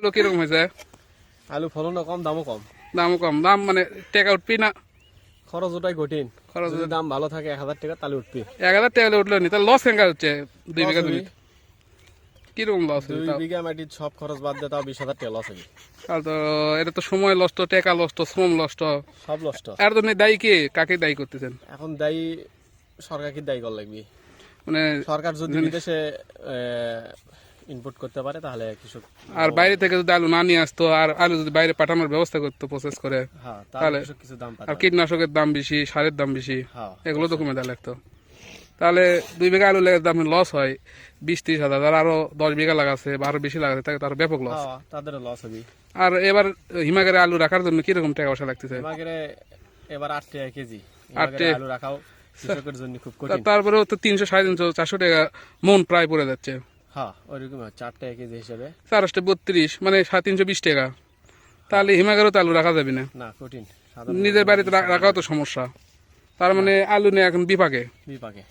আলু কীরকম হয়েছে আলু ফলনও কম দামও কম। দামও কম। দাম মানে টাকা উঠবি না? খরচ ওটাই কঠিন। খরচ যদি দাম ভালো থাকে এক হাজার টাকা তাহলে উঠবি। এক হাজার টাকা উঠল নি? তাহলে লস কেঙ্কা হচ্ছে দুই বিঘা জমি কীরকম লস দুই বিঘা মাটির সব খরচ বাদ দিয়ে তাও বিশ হাজার টাকা লস হবে। তাহলে তো এটা তো সময় নষ্ট টাকা নষ্ট শ্রম নষ্ট সব নষ্ট এর জন্য দায়ী কে? কাকে দায়ী করতেছেন? এখন দায়ী সরকারকে দায়ী করা লাগবে। মানে সরকার যদি বিদেশে ইনপুট করতে পারে তাহলে কৃষক আর বাইরে থেকে যদি আলু না নিয়ে আসতো আর আলু যদি বাইরে পাঠানোর ব্যবস্থা করতো প্রসেস করে হ্যাঁ তাহলে- কিছু দাম আর কীটনাশকের দাম বেশি সারের দাম বেশি হ্যাঁ। এগুলো তো কমে দেওয়া লাগতো। তাহলে দুই বিঘা আলু লেগে দাম লস হয় বিশ ত্রিশ হাজার আর আরও দশ বিঘা লাগাছে বা আরও বেশি লাগাছে তাকে তার ব্যাপক লস তাদেরও লস হবে আর এবার হিমাগারে আলু রাখার জন্য কীরকম টাকা পয়সা লাগতেছে? আমাদের এবার আট টাকা কেজি। আট টাকা। আলু রাখাও কৃষকের জন্য খুব কঠিন। তারপরেও তো তিনশো সাড়ে তিনশো চারশো টাকা মন প্রায় পড়ে যাচ্ছে। হ্যাঁ ওইরকম চার টাকা কেজি হিসেবে। চারশো বত্রিশ মানে সাড়ে তিনশো বিশ টাকা। তাহলে হিমাগারও তো আলু রাখা যাবে না। না কঠিন নিজের বাড়িতে রাখাও তো সমস্যা। তার মানে আলু নিয়ে এখন বিপাকে। বিপাকে।